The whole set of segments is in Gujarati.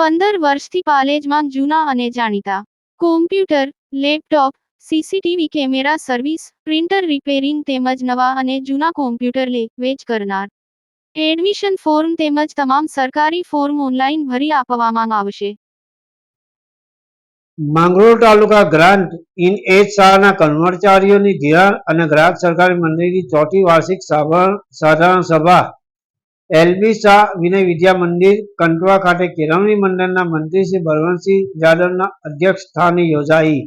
પંદર વર્ષથી પાલેજમાં જૂના અને જાણીતા. Computer laptop CCTV camera service printer repairing તેમજ નવા અને જૂના કોમ્પ્યુટર લે, વેચ કરનાર. એડમિશન ફોર્મ તેમજ તમામ સરકારી ફોર્મ ઓનલાઈન ભરી આપવામાં આવશે. માંગરોળ તાલુકા ગ્રાન્ટ ઇન એજ શાળાના કર્મચારીઓની ધિરાણ અને ગ્રાહક સરકારી મંડળની ચોથી વાર્ષિક સાધારણ સભા એલબી શાહ વિનય વિદ્યા મંદિર કંટવા ખાતે કેળવણી મંડળના મંત્રી શ્રી બળવંતસિંહ જાદવના અધ્યક્ષ સ્થાને યોજાઈ.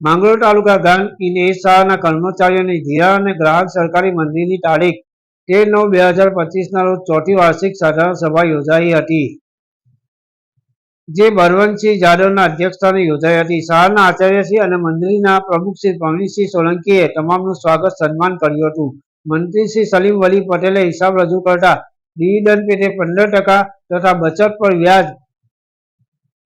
માંગરોળ તાલુકા ગ્રાન્ટ ઇન એ શાળાના કર્મચારીઓની ધિરાણ અને ગ્રાહક સરકારી મંદિરની તારીખ તેર નવ બે હજાર પચીસના રોજ ચોથી વાર્ષિક સાધારણ સભા યોજાઈ હતી. જે બળવંતસિંહ જાદવના અધ્યક્ષસ્થાને યોજાઈ હતી. શાળાના આચાર્યશ્રી અને મંદિરના પ્રમુખ શ્રી પ્રવીણસિંહ સોલંકીએ તમામનું સ્વાગત સન્માન કર્યું હતું. મંત્રી શ્રી સલીમ વલી પટેલે હિસાબ રજૂ કરતા ડિવિડન્ડ પેટે પંદર ટકા તથા બચત પર વ્યાજ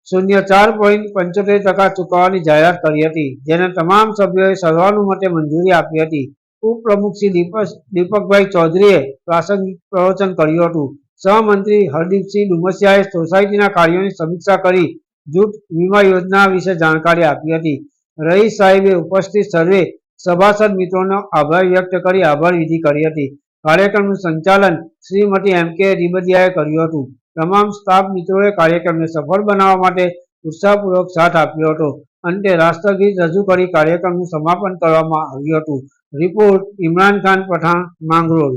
શૂન્ય ચાર પોઈન્ટ પંચોતેર ટકા ચૂકવવાની જાહેરાત કરી હતી, જેને તમામ સભ્યોએ સર્વાનુમતે મંજૂરી આપી હતી. ઉપપ્રમુખ શ્રી દીપક, દીપકભાઈ ચૌધરીએ પ્રાસંગિક પ્રવચન કર્યું હતું. સહમંત્રી હરદીપસિંહ ડુમસિયાએ સોસાયટીના કાર્યોની સમીક્ષા કરી જૂથ વીમા યોજના વિશે જાણકારી આપી હતી. રહીશ સાહેબે ઉપસ્થિત સર્વે સભાસદ મિત્રોનો આભાર વ્યક્ત કરી આભાર વિધિ કરી હતી. કાર્યક્રમનું સંચાલન શ્રીમતી એમ કે રીબડિયાએ કર્યું હતું. તમામ સ્ટાફ મિત્રોએ કાર્યક્રમને સફળ બનાવવા માટે ઉત્સાહપૂર્વક સાથ આપ્યો હતો. અંતે રાષ્ટ્રગીત રજૂ કરી કાર્યક્રમનું સમાપન કરવામાં આવ્યું હતું. રિપોર્ટ ઇમરાન ખાન પઠાણ, માંગરોળ.